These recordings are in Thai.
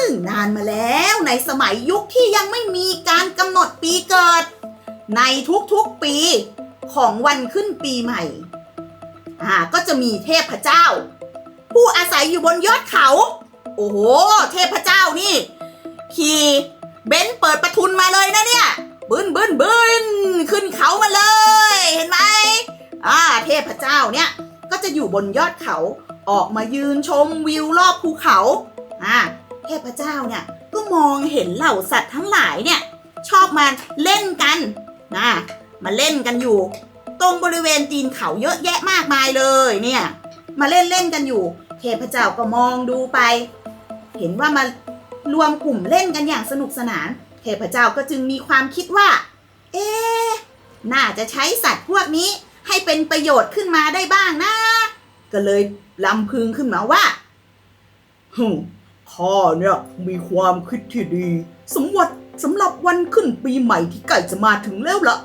หนึ่งนานมาแล้วในสมัยยุคที่ยังไม่มีการกำหนดปีเกิด ในทุกๆปีของวันขึ้นปีใหม่อ่าก็จะมีเทพเจ้า ผู้อาศัยอยู่บนยอดเขา โอ้โห เทพเจ้านี่ ขี่เบนซ์เปิดประทุนมาเลยนะเนี่ยบึนบึนบึนขึ้นเขามาเลย เห็นไหมอ่าเทพเจ้าเนี่ยก็จะอยู่บนยอดเขาออกมายืนชมวิวรอบภูเขาอ่า เทพเจ้าเนี่ยก็มองเห็นเหล่าสัตว์ทั้งหลายเนี่ยชอบมาเล่นกันนะมาเล่นกันอยู่ ตรงบริเวณตีนเขาเยอะแยะมากมายเลยเนี่ยมาเล่นเล่นกันอยู่ เทพเจ้าก็มองดูไป เห็นว่ามารวมกลุ่มเล่นกันอย่างสนุกสนาน เทพเจ้าก็จึงมีความคิดว่า เอ๊น่าจะใช้สัตว์พวกนี้ให้เป็นประโยชน์ขึ้นมาได้บ้างนะ ก็เลยลำพึงขึ้นมาว่าฮึ ข้าเนี่ยมีความคิดที่ดีสมวัติสำหรับวันขึ้นปีใหม่ที่ใกล้จะมาถึงแล้วละ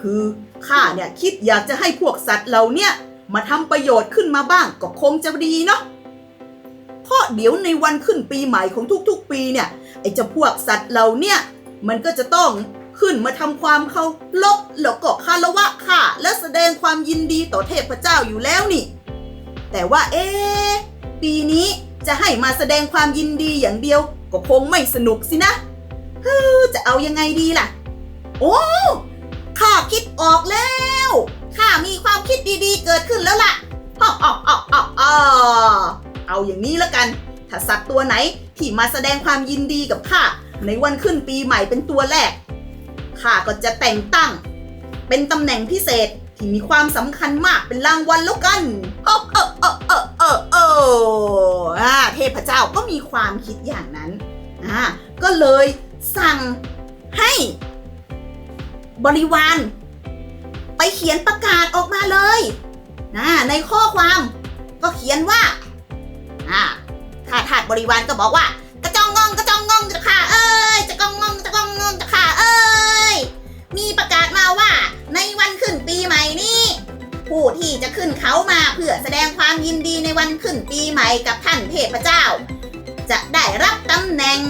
คือข้าเนี่ยคิดอยากจะให้พวกสัตว์เหล่าเนี่ยมาทำประโยชน์ขึ้นมาบ้างก็คงจะดีเนาะเพราะเดี๋ยวในวันขึ้นปีใหม่ของทุกๆ ปีเนี่ยไอ้เจ้าพวกสัตว์เหล่าเนี่ยมันก็จะต้องขึ้นมาทำความเคารพแล้วก็คารวะข้าและแสดงความยินดีต่อเทพเจ้าอยู่แล้วนี่ แต่ว่าเอ๊ปีนี้ จะให้มาแสดงความยินดีอย่างเดียว ก็คงไม่สนุกสินะฮจะเอายังไงดีล่ะ โอ้ข้าคิดออกแล้วข้ามีความคิดดีๆ เกิดขึ้นแล้วล่ะอ้ออ้ออ้ออ้ออ้อเอาอย่างนี้แล้วกัน ถ้าสัตว์ตัวไหนที่มาแสดงความยินดีกับข้าในวันขึ้นปีใหม่เป็นตัวแรกข้าก็จะแต่งตั้ง เป็นตำแหน่งพิเศษที่มีความสำคัญมากเป็นรางวัลแล้วกันเออเออเออเออเออเอ พเจ้าก็มีความคิดอย่างนั้นอ่าก็เลยสั่งให้บริวารไปเขียนประกาศออกมาเลยนะในข้อความก็เขียนว่าอ่าข้าทาสบริวารก็บอกว่า กระจองงองกระจองงองจะค่ะเอ้ยจะกองงองจะกองงองจะค่ะเอ้ยมีประกาศมาว่าในวันขึ้นปีใหม่นี้ ผู้ที่จะขึ้นเขามาเพื่อแสดงความยินดีในวันขึ้นปีใหม่กับท่านเทพเจ้า จะได้รับตำแหน่ง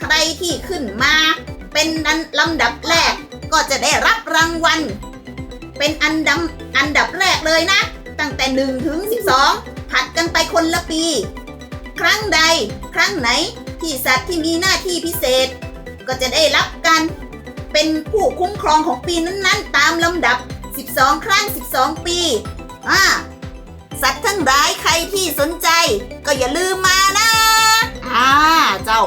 ใครที่ขึ้นมา เป็นอันลำดับแรกก็จะได้รับรางวัล เป็นอันดับอันดับแรกเลยนะ ตั้งแต่1ถึง12 ผัดกันไปคนละปี ครั้งใด ครั้งไหนที่สัตว์ที่มีหน้าที่พิเศษ ก็จะได้รับการเป็นผู้คุ้มครองของปีนั้นๆ ตามลำดับ 12 ครั้ง 12 ปีอ่าสัตว์ทั้งหลายใครที่สนใจ ก็อย่าลืมมานะอ่าเจ้า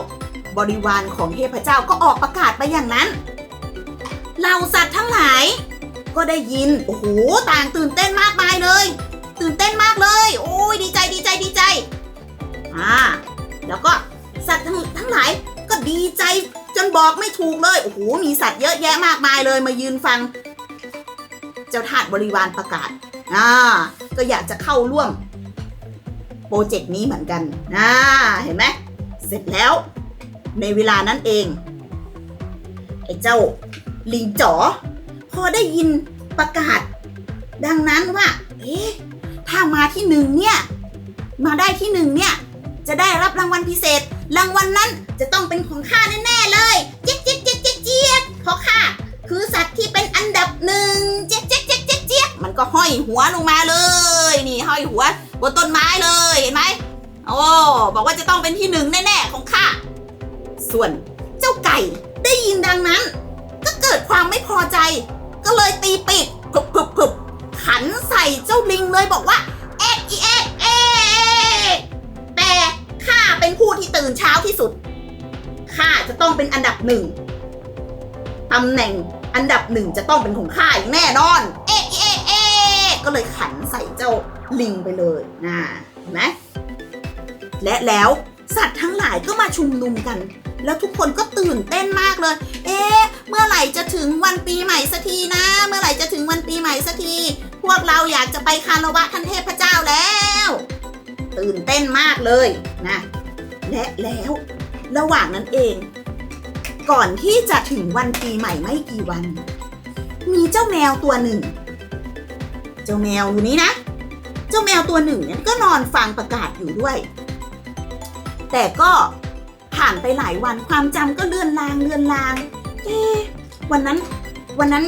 บริวารของเทพเจ้าก็ออกประกาศไปอย่างนั้นเหล่าสัตว์ทั้งหลาย ก็ได้ยิน โอ้โห ต่างตื่นเต้นมากมายเลย ตื่นเต้นมากเลย โอ้ยดีใจดีใจดีใจ อ่า แล้วก็สัตว์ทั้งทั้งหลายก็ดีใจจนบอกไม่ถูกเลย โอ้โห มีสัตว์เยอะแยะมากมายเลยมายืนฟัง เจ้าทาสบริวารประกาศอ่าก็อยากจะเข้าร่วมโปรเจกต์นี้เหมือนกันอ่าเห็นไหมเสร็จแล้ว ในเวลานั้นเองไอ้เจ้าลิงจ๋อพอได้ยินประกาศ ดังนั้นว่า เอ๊ะถ้ามาที่หนึ่งเนี่ยมาได้ที่หนึ่งเนี่ยจะได้รับรางวัลพิเศษ รางวัลนั้นจะต้องเป็นของข้าแน่ๆเลยเจ๊กเจ๊กเจ๊กเจ๊กเจ๊กเพราะข้า คือสัตว์ที่เป็นอันดับหนึ่งเจ๊กเจ๊กเจ๊กเจ๊กเจ๊กมันก็ห้อยหัวลงมาเลย นี่ห้อยหัวบนต้นไม้เลยเห็นไหมโอ้บอกว่าจะต้องเป็นที่หนึ่งแน่ๆของข้าส่วนเจ้าไก่ได้ยินดังนั้น ก็เกิดความไม่พอใจ ก็เลยตีปีกกึบกึบกึบขันใส่เจ้าลิงเลยบอกว่าเอ็กอีเอ็กเอ็กแต่ข้าเป็นผู้ที่ตื่นเช้าที่สุดข้าจะต้องเป็นอันดับหนึ่งตำแหน่ง อันดับหนึ่งจะต้องเป็นของข้าอย่างแน่นอน เอ็กอีเอ็กเอ็กก็เลยขันใส่เจ้าลิงไปเลยนะเห็นไหมและแล้วสัตว์ทั้งหลายก็มาชุมนุมกัน แล้วทุกคนก็ตื่นเต้นมากเลย เอ๊ะ เมื่อไหร่จะถึงวันปีใหม่สักทีนะ เมื่อไหร่จะถึงวันปีใหม่สักที พวกเราอยากจะไปคารวะท่านเทพเจ้าแล้ว ตื่นเต้นมากเลยนะ และแล้วระหว่างนั้นเอง ก่อนที่จะถึงวันปีใหม่ไม่กี่วัน มีเจ้าแมวตัวหนึ่ง เจ้าแมวอยู่นี้นะ เจ้าแมวตัวหนึ่งเนี่ยก็นอนฟังประกาศอยู่ด้วย แต่ก็ผ่านไปหลายวันความจำก็เลื่อนลางเลื่อนลางเอ๊ะวันนั้นวันนั้น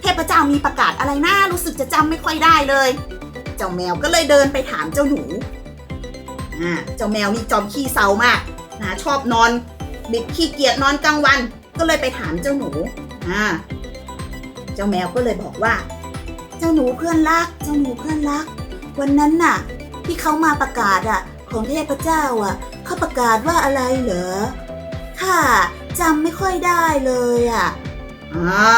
เทพเจ้ามีประกาศอะไรนะรู้สึกจะจำไม่ค่อยได้เลย เจ้าแมวก็เลยเดินไปถามเจ้าหนูเจ้าแมวนี่จอมขี้เศร้ามากนะชอบนอน บิดขี้เกียจนอนกลางวัน ก็เลยไปถามเจ้าหนูอ่าเจ้าแมวก็เลยบอกว่า เจ้าหนูเพื่อนรัก เจ้าหนูเพื่อนรัก วันนั้นน่ะ ที่เขามาประกาศอะ ของเทพเจ้าอะเขาประกาศว่าอะไรเหรอข้าจำไม่ค่อยได้เลยอะอ่า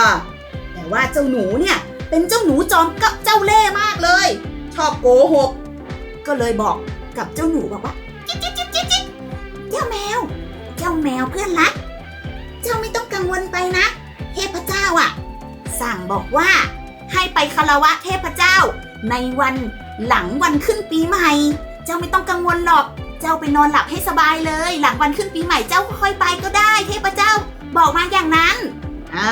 แต่ว่าเจ้าหนูเนี่ย เป็นเจ้าหนูจอมกับเจ้าเล่ห์มากเลย ชอบโกหก ก็เลยบอกกับเจ้าหนูบอกว่าจิ๊ดจิ๊ดจิ๊ดจิ๊ดจิ๊ดเจ้าแมว จ้าแมวเพื่อนรัก เจ้าไม่ต้องกังวลไปนะ เทพเจ้าอะ สั่งบอกว่า ให้ไปคารวะเทพเจ้า ในวันหลังวันขึ้นปีใหม่ เจ้าไม่ต้องกังวลหรอก เจ้าไปนอนหลับให้สบายเลย หลังวันขึ้นปีใหม่เจ้าค่อยไปก็ได้ เทพเจ้า บอกมาอย่างนั้นอ่า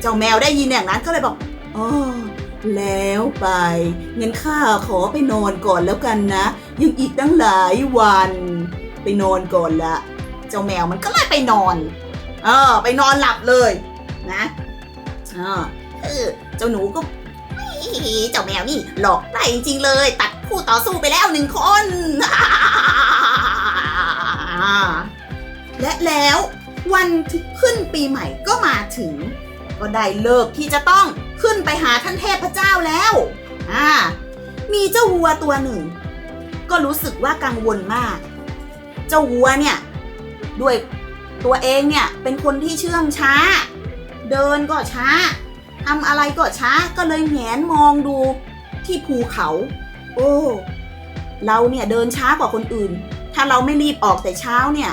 เจ้าแมวได้ยินอย่างนั้นก็เลยบอกอ๋อแล้วไปงั้นข้าขอไปนอนก่อนแล้วกันนะ ยังอีกตั้งหลายวัน ไปนอนก่อนละ เจ้าแมวมันก็เลยไปนอน เออ ไปนอนหลับเลยนะเออเจ้าหนูก็เจ้าแมวนี่หลอกได้จริงๆเลย ตัดคู่ต่อสู้ไปแล้วหนึ่งคน และแล้ววันที่ขึ้นปีใหม่ก็มาถึง ก็ได้เลิกที่จะต้องขึ้นไปหาท่านเทพเจ้าแล้วอ่ามีเจ้าวัวตัวหนึ่ง ก็รู้สึกว่ากังวลมาก เจ้าวัวเนี่ย ด้วยตัวเองเนี่ยเป็นคนที่เชื่องช้า เดินก็ช้าทำอะไรก็ช้าก็เลยแงนมองดูที่ภูเขา โอ้ เราเนี่ยเดินช้ากว่าคนอื่น ถ้าเราไม่รีบออกแต่เช้าเนี่ย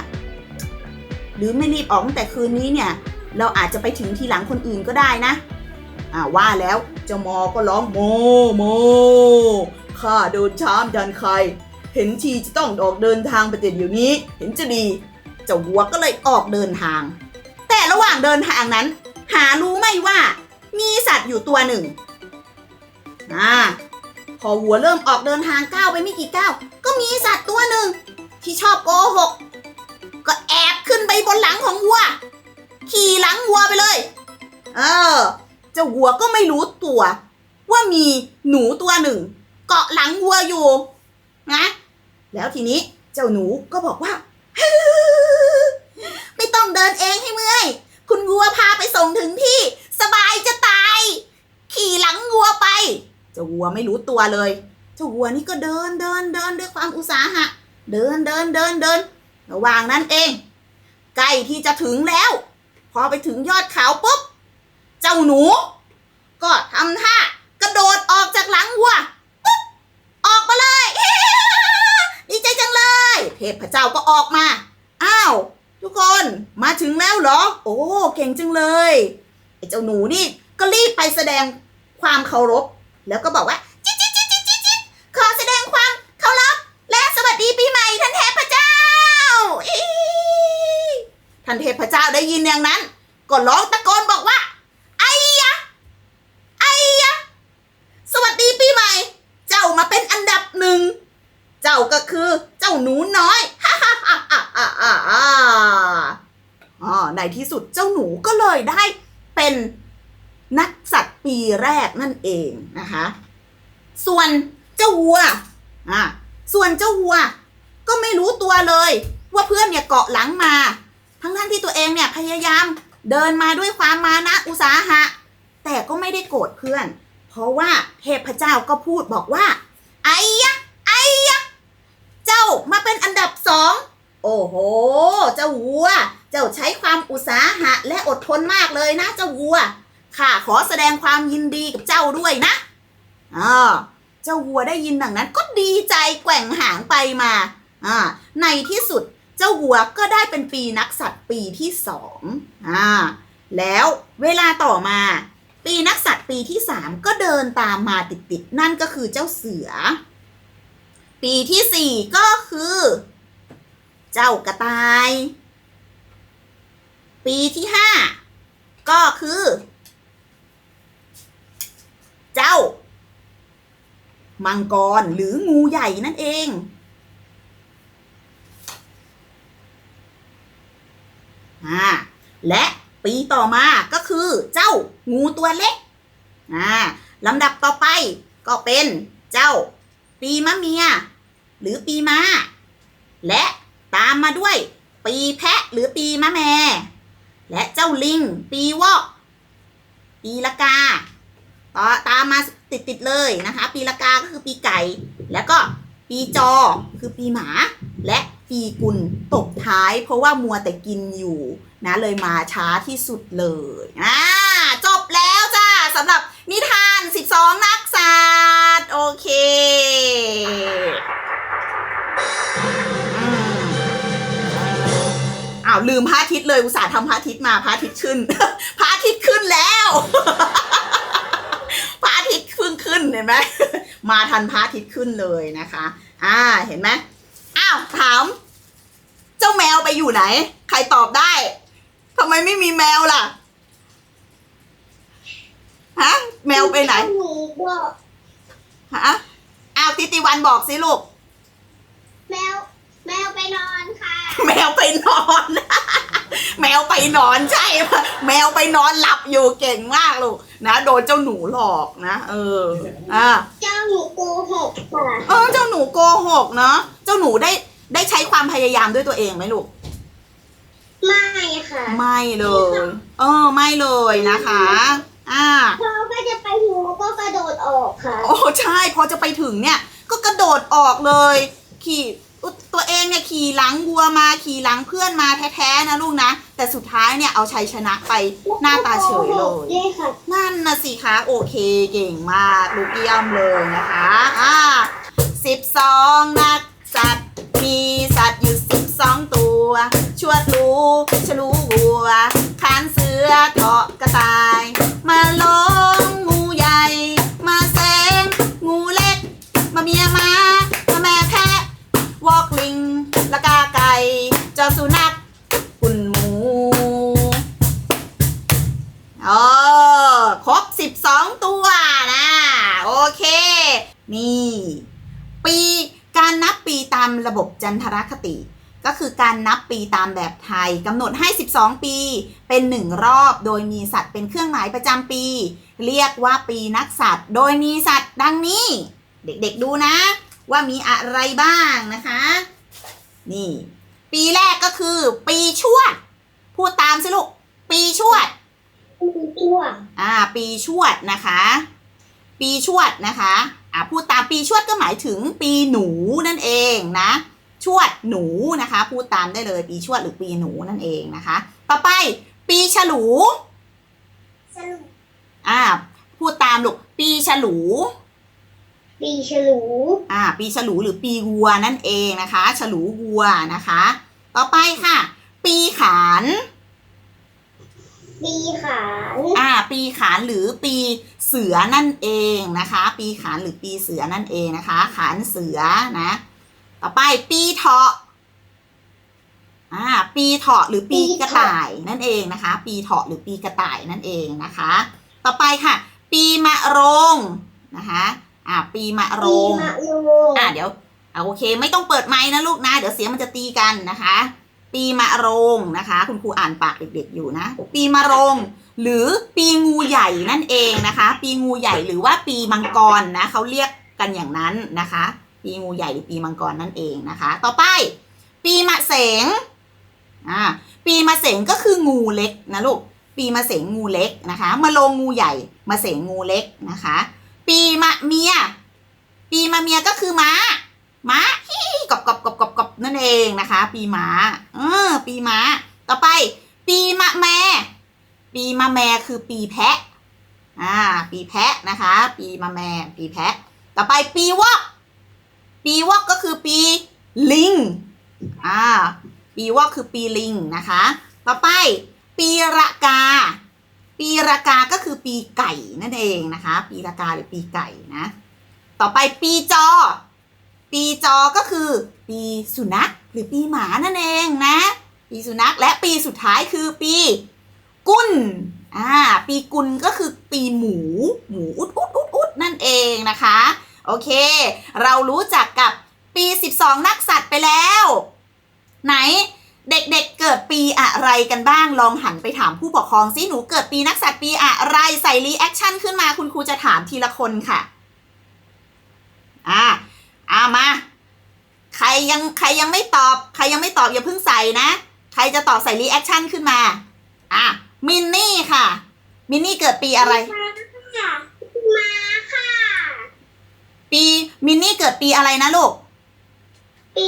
หรือไม่รีบออกตั้งแต่คืนนี้เนี่ย เราอาจจะไปถึงทีหลังคนอื่นก็ได้นะอ่าว่าแล้วเจ้ามอก็ร้องโมโมข้าเดินช้ามดันใคร เห็นทีจะต้องออกเดินทางไปแต่เดี๋ยวนี้ เห็นจะดี เจ้าวัวก็เลยออกเดินทาง แต่ระหว่างเดินทางนั้น หารู้ไหมว่า มีสัตว์อยู่ตัวหนึ่งอ่าพอวัวเริ่มออกเดินทางก้าวไปไม่กี่ก้าวก็มีสัตว์ตัวหนึ่ง ที่ชอบโกหก ก็แอบขึ้นไปบนหลังของวัว ขี่หลังวัวไปเลย เออเจ้าวัวก็ไม่รู้ตัว ว่ามีหนูตัวหนึ่ง เกาะหลังวัวอยู่นะแล้วทีนี้เจ้าหนูก็บอกว่า ไม่ต้องเดินเองให้เมื่อย คุณวัวพาไปส่งถึงที่ สบายจะตาย ขี่หลังวัวไป เจ้าวัวไม่รู้ตัวเลย เจ้าวัวนี่ก็เดินเดินเดินด้วยความอุตสาหะ เดินเดินเดินเดิน ระหว่างนั้นเอง ใกล้ที่จะถึงแล้ว พอไปถึงยอดเขาปุ๊บ เจ้าหนู ก็ทำท่ากระโดดออกจากหลังวัวปุ๊บออกมาเลย เลยเทพเจ้าก็ออกมา อ้าว ทุกคนมาถึงแล้วเหรอ โอ้ เก่งจังเลยไอ้เจ้าหนูนี่ก็รีบไปแสดงความเคารพ แล้วก็บอกว่าจิ๊ดจิ๊ดจิ๊ดจิ๊ดจิ๊ดจิ๊ขอแสดงความเคารพและสวัสดีปีใหม่ท่านเทพเจ้าอีท่านเทพเจ้าได้ยินอย่างนั้น ก็ร้องตะโกนบอกว่า ไอ้ยะ ไอ้ยะ สวัสดีปีใหม่ เจ้ามาเป็นอันดับหนึ่ง เจ้าก็คือเจ้าหนูน้อยฮ่าฮ่าฮ่าฮ่าฮ่าฮ่าฮ่าอ๋อในที่สุดเจ้าหนูก็เลยได้เป็นนักสัตว์ปีแรกนั่นเองนะคะ ส่วนเจ้าวัวอะส่วนเจ้าวัวก็ไม่รู้ตัวเลย ว่าเพื่อนเนี่ยเกาะหลังมา ทั้งท่านที่ตัวเองเนี่ยพยายามเดินมาด้วยความมานะอุตสาหะ แต่ก็ไม่ได้โกรธเพื่อน เพราะว่าเทพเจ้าก็พูดบอกว่า ไอ้ยะ ไอ้ยะ เจ้ามาเป็นอันดับสอง โอ้โห เจ้าวัว เจ้าใช้ความอุตสาหะและอดทนมากเลยนะเจ้าวัว ข้าขอแสดงความยินดีกับเจ้าด้วยนะอ่าเจ้าวัวได้ยินดังนั้นก็ดีใจแกว่งหางไปมาอ่าในที่สุดเจ้าวัวก็ได้เป็นปีนักสัตว์ปีที่สองอ่าแล้วเวลาต่อมา ปีนักสัตว์ปีที่สามก็เดินตามมาติดๆนั่นก็คือเจ้าเสือ ปีที่สี่ก็คือ เจ้ากระต่าย ปีที่ห้าก็คือ เจ้า มังกรหรืองูใหญ่นั่นเอง อ่า และปีต่อมาก็คือเจ้างูตัวเล็ก อ่าลำดับต่อไปก็เป็นเจ้าปีมะเมีย หรือปีม้า และ ตามมาด้วย ปีแพะหรือปีมะแม่ และเจ้าลิง ปีวอก ปีละกาต่อตามมาติดติดเลยนะคะ ปีละกาก็คือปีไก่ แล้วก็ปีจอคือปีหมา และปีกุลตกท้าย เพราะว่ามัวแต่กินอยู่นะเลยมาช้าที่สุดเลยอ่าาวลืมพระอาทิตย์เลยอุตส่าห์ทำพระอาทิตย์มาพระอาทิตย์ขึ้นพระอาทิตย์ขึ้นแล้วพระอาทิตย์เพิ่งขึ้นเห็นไหมมาทันพระอาทิตย์ขึ้นเลยนะคะ อ่าเห็นไหมอ้าวถาม เจ้าแมวไปอยู่ไหน ใครตอบได้ทำไมไม่มีแมวล่ะฮะแมวไปไหนฮะอ้าวติติวันบอกสิลูกแมวแมวไปนอน แมวไปนอน แมวไปนอนใช่ปะแมวไปนอนหลับอยู่เก่งมากลูกนะโดนเจ้าหนูหลอกนะเอออ่าเจ้าหนูโกหกค่ะเออเจ้าหนูโกหกเนาะเจ้าหนูได้ได้ใช้ความพยายามด้วยตัวเองไหมลูกไม่ค่ะ ไม่เลย เออ ไม่เลยนะคะ อ่าพอก็จะไปหูก็กระโดดออกค่ะ โอ้ใช่พอจะไปถึงเนี่ย ก็กระโดดออกเลย ขี่ ตัวเองเนี่ยขี่หลังวัวมาขี่หลังเพื่อนมาแท้ๆนะลูกนะ แต่สุดท้ายเนี่ยเอาชัยชนะไปหน้าตาเฉยเลยด้วยค่ะนั่นนะสิคะโอเคเก่งมากลูกเยี่ยมเลยนะคะอ่าสิบสองนักสัตว์มีสัตว์อยู่สิบสองตัว ชวดรูฉลูวัวคานเสือเกาะกระต่าย สุนัขกุนหมูเออครบ12ตัวนะโอเค นี่ ปีการนับปีตามระบบจันทรคติ ก็คือการนับปีตามแบบไทยกำหนดให้ 12 ปีเป็นหนึ่งรอบโดยมีสัตว์เป็นเครื่องหมายประจำปี เรียกว่าปีนักสัตว์ โดยมีสัตว์ดังนี้ เด็กๆดูนะ ว่ามีอะไรบ้างนะคะ นี่ ปีแรกก็คือ ปีชวด พูดตามสิลูก ปีชวดมีตัวอ่า ปีชวดนะคะ ปีชวดนะคะ อ่าพูดตามปีชวดก็หมายถึงปีหนูนั่นเองนะ ชวดหนูนะคะ พูดตามได้เลยปีชวดหรือปีหนูนั่นเองนะคะ ต่อไป ปีฉลูสรุปอ่า พูดตามลูก ปีฉลู ปีฉลูอ่า ปีฉลูหรือปีวัวนั่นเองนะคะ ฉลูวัวนะคะ ต่อไปค่ะ ปีขาน ปีขานอ่า ปีขานหรือปีเสือนั่นเองนะคะ ปีขานหรือปีเสือนั่นเองนะคะ ขานเสือนะ ต่อไปปีเถาะอ่า ปีเถาะหรือปีกระต่ายนั่นเองนะคะ ปีเถาะหรือปีกระต่ายนั่นเองนะคะ ต่อไปค่ะ ปีมะโรงนะคะ อ่าปีมะโรปีงมะโรงอ่าเดี๋ยวอ่าโอเค ไม่ต้องเปิดไม้นะลูกนะ เดี๋ยวเสียงมันจะตีกันนะคะ ปีมะโรงนะคะ คุณครูอ่านปากเด็กๆอยู่นะ ปีมะโรง หรือปีงูใหญ่นั่นเองนะคะ ปีงูใหญ่หรือว่าปีมังกรนะเขาเรียกกันอย่างนั้นนะคะ ปีงูใหญ่หรือปีมังกรนั่นเองนะคะ ต่อไป ปีมะเสงอ่าปีมะเสงก็คืองูเล็กนะลูกปีมะเสงงูเล็กนะคะมะโรงงูใหญ่มะเสงงูเล็กนะคะ ปีมะเมีย ปีมะเมียก็คือม้า ม้าฮิกบกบกบกบกบนั่นเองนะคะ ปีม้า เออ ปีม้า ต่อไป ปีมะแม่ปีมะแม่คือปีแพะ อ่า ปีแพะนะคะ ปีมะแม่ปีแพะ ต่อไปปีวอก ปีวอกก็คือปีลิง อ่า ปีวอกคือปีลิงนะคะ ต่อไป ปีระกา ปีระกาก็คือปีไก่นั่นเองนะคะ ปีระกาหรือปีไก่นะ ต่อไปปีจอ ปีจอก็คือ ปีสุนัขหรือปีหมานั่นเองนะ ปีสุนัขและปีสุดท้ายคือปีกุลอ่าปีกุลก็คือปีหมู หมูอุดอุดอุดอุดนั่นเองนะคะ โอเค เรารู้จักกับปี 12 นักสัตว์ไปแล้ว ไหน เด็กๆเกิดปีอะอะไรกันบ้าง ลองหันไปถามผู้ปกครองซิหนูเกิดปีนักสัตว์ปีอะไรใส่รีแอคชั่นขึ้นมาคุณครูจะถามทีละคนค่ะ อ่าอ่ามา ใครยังใครยังไม่ตอบ ใครยังไม่ตอบอย่าเพิ่งใส่นะ ใครจะตอบใส่รีแอคชั่นขึ้นมา อะมินนี่ค่ะ มินนี่เกิดปีอะไร มาค่ะมาค่ะปีมินนี่เกิดปีอะไรนะลูก ปี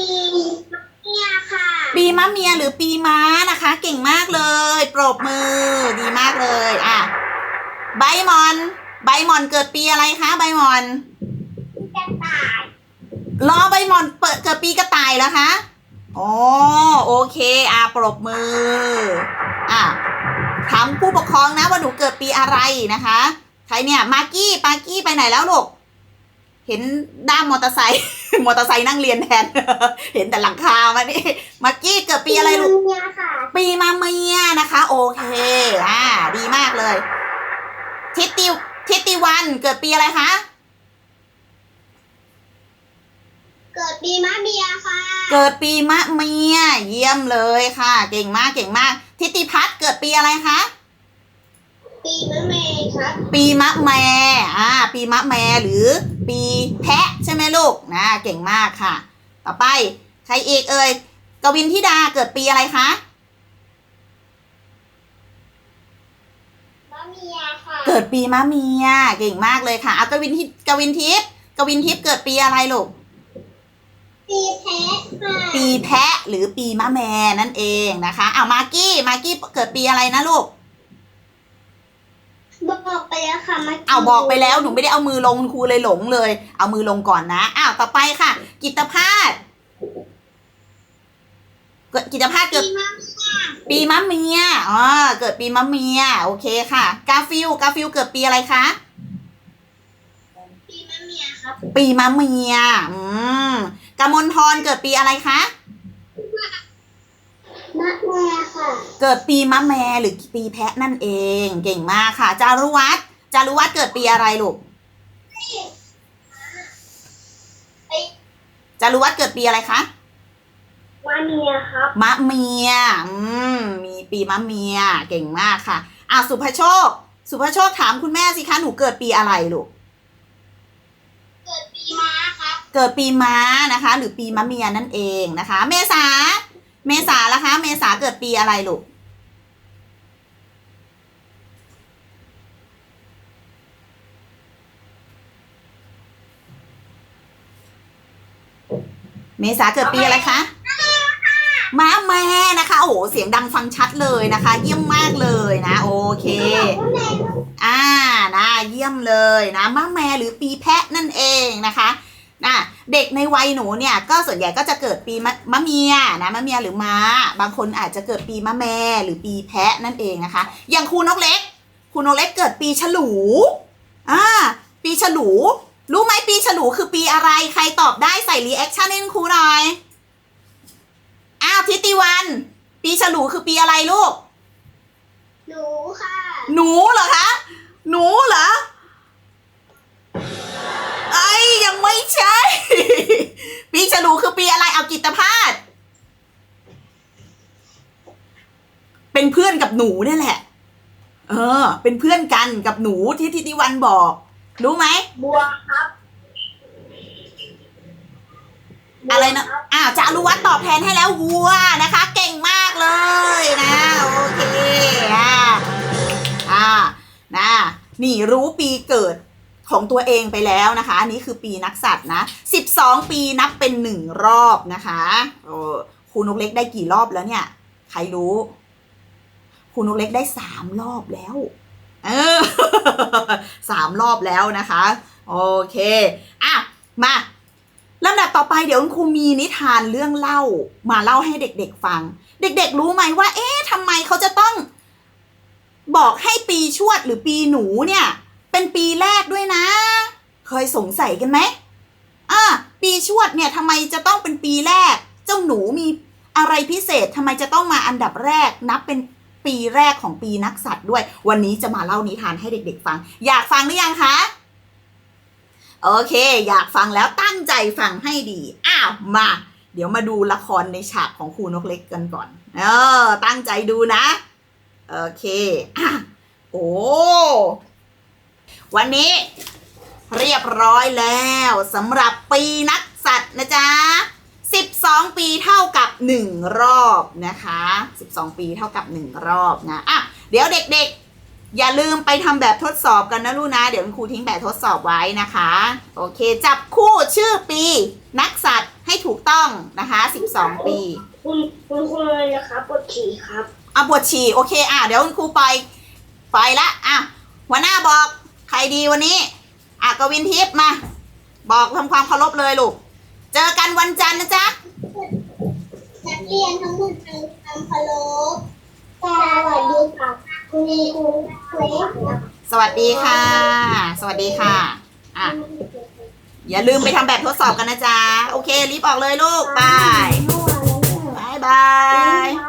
เนี่ยค่ะ ปีมะเมียหรือปีม้านะคะ เก่งมากเลย ปรบมือ ดีมากเลยอะใบมอนใบมอนเกิดปีอะไรคะใบมอนจะตายรอใบมอนเปิดเกิดปีกระต่ายแล้วคะอ๋อโอเคอะปรบมืออะถามผู้ปกครองนะว่าหนูเกิดปีอะไรนะคะ ใครเนี่ย มากกี้ปากี้ไปไหนแล้วลูก เห็นด้ามมอเตอร์ไซค์มอเตอร์ไซค์นั่งเรียนแทน เห็นแต่หลังคามานี่มากกี้เกิดปีอะไรลูกเนี่ยค่ะปีมาเมียนะคะ โอเคอ่าดีมากเลยทิติทิติวันเกิดปีอะไรคะเกิดปีมะเมียค่ะ เกิดปีมะเมีย เยี่ยมเลยค่ะ เก่งมากเก่งมาก ทิติพัฒน์เกิดปีอะไรคะปีมะเมย์ครับปีมะแมอ่า ปีมะแมหรือ ปีแพะใช่ไหมลูกนะเก่งมากค่ะ ต่อไปใครอีกเอ่ยกวินทิดาเกิดปีอะไรคะมะเมียค่ะเกิดปีมะเมียเก่งมากเลยค่ะเอากวินทิกวินทิพย์กวินทิพย์เกิดปีอะไรลูกปีแพ้ค่ะปีแพะหรือปีมะแม่นั่นเองนะคะเอามากกี้มากกี้เกิดปีอะไรนะลูก บอกไปแล้วค่ะมาเอาบอกไปแล้วหนูไม่ได้เอามือลงครูเลยหลงเลย เอามือลงก่อนนะอ้าวต่อไปค่ะ กิตภาสเกิดกิตภาสเกิปีดมะเมียปีมะเมียอ๋อเกิดปีมะเมีย โอเคค่ะ กาฟิลกาฟิลเกิดปีอะไรคะปีมะเมียครับปีมะเมีย อืมกามลทรเกิดปีอะไรคะ มะเมียค่ะ เกิดปีมะแม่หรือปีแพะนั่นเอง เก่งมากค่ะ จารุวัฒน์จารุวัฒน์เกิดปีอะไรลูกจารุวัฒน์เกิดปีอะไรคะมะเมียครับ มะเมีย อืม มีปีมะเมีย เก่งมากค่ะ อะสุภโชค สุภโชคถามคุณแม่สิคะ หนูเกิดปีอะไรลูก เกิดปีม้าครับ เกิดปีม้านะคะ หรือปีมะเมียนั่นเองนะคะ เมษา เมษาละคะ เมษาเกิดปีอะไรลูก เมษาเกิดปีอะไรคะม้าแม่นะคะ โอ้โห เสียงดังฟังชัดเลยนะคะ เยี่ยมมากเลยนะ โอเค อ่า นะ เยี่ยมเลยนะม้าแม่หรือปีแพะนั่นเองนะคะ นะเด็กในวัยหนูเนี่ยก็ส่วนใหญ่ก็จะเกิดปีมะมะเมียนะมะเมียหรือม้า บางคนอาจจะเกิดปีมะแม่หรือปีแพะนั่นเองนะคะ อย่างครูนกเล็กครูนกเล็กเกิดปีฉลูอ่าปีฉลู รู้ไหมปีฉลูคือปีอะไรใครตอบได้ใส่รีแอคชั่นให้คุณครูหน่อยอ้าวทิติวัน ปีฉลูคือปีอะไรลูก หนูค่ะ หนูเหรอคะ หนูเหรอ ไม่ใช่ ปีฉลูคือปีอะไรเอากิตภาสเป็นเพื่อนกับหนูเนี่ยแหละ เออ เป็นเพื่อนกันกับหนูที่ทิติวันบอก รู้ไหมบัวครับ อะไรนะอ้าวจารุวัฒน์ตอบแทนให้แล้ววัวนะคะ เก่งมากเลยนะ โอเคอ่าอ่านะนี่รู้ปีเกิด ของตัวเองไปแล้วนะคะ อันนี้คือปีนักสัตว์นะ 12 ปีนับเป็นหนึ่งรอบนะคะโอ้ครูนกเล็กได้กี่รอบแล้วเนี่ย ใครรู้ครูนกเล็กได้สามรอบแล้ว เออสามรอบแล้วนะคะ โอเค อะ มาลำดับต่อไปเดี๋ยวคุณครูมีนิทานเรื่องเล่ามาเล่าให้เด็กๆฟัง เด็กๆรู้ไหมว่า เอ๊ะทำไมเขาจะต้อง บอกให้ปีชวดหรือปีหนูเนี่ย เป็นปีแรกด้วยนะ เคยสงสัยกันไหมอ่าปีชวดเนี่ยทำไมจะต้องเป็นปีแรก เจ้าหนูมีอะไรพิเศษทำไมจะต้องมาอันดับแรก นับเป็นปีแรกของปีนักสัตว์ด้วย วันนี้จะมาเล่านิทานให้เด็กๆฟัง อยากฟังหรือยังคะ โอเค อยากฟังแล้วตั้งใจฟังให้ดี อ้าว มา เดี๋ยวมาดูละครในฉากของครูนกเล็กกันก่อน เออ ตั้งใจดูนะ โอเคอะโอ้ วันนี้เรียบร้อยแล้วสำหรับปีนักสัตว์นะจ๊ะ 12 ปีเท่ากับ 1 รอบนะคะ 12 ปีเท่ากับ 1 รอบนะอะเดี๋ยวเด็กๆ อย่าลืมไปทำแบบทดสอบกันนะลูกนะ เดี๋ยวคุณครูทิ้งแบบทดสอบไว้นะคะ โอเค จับคู่ชื่อปีนักสัตว์ให้ถูกต้องนะคะ 12 ปี คุณคุณคุณเลยนะครับปวดฉี่ครับอะปวดฉี่โอเค อะเดี๋ยวคุณครูไป ไปละอะหัวหน้าบอก ใครดีวันนี้อะกวินทิพย์มา บอกทำความเคารพเลยลูก เจอกันวันจันทร์นะจ๊ะนักเรียนทั้งหมดทำทำพะโล้สวัสดีค่ะคุณครูครูสวัสดีค่ะ สวัสดีค่ะอะอย่าลืมไปทำแบบทดสอบกันนะจ๊ะ โอเครีบออกเลยลูกไปบายบาย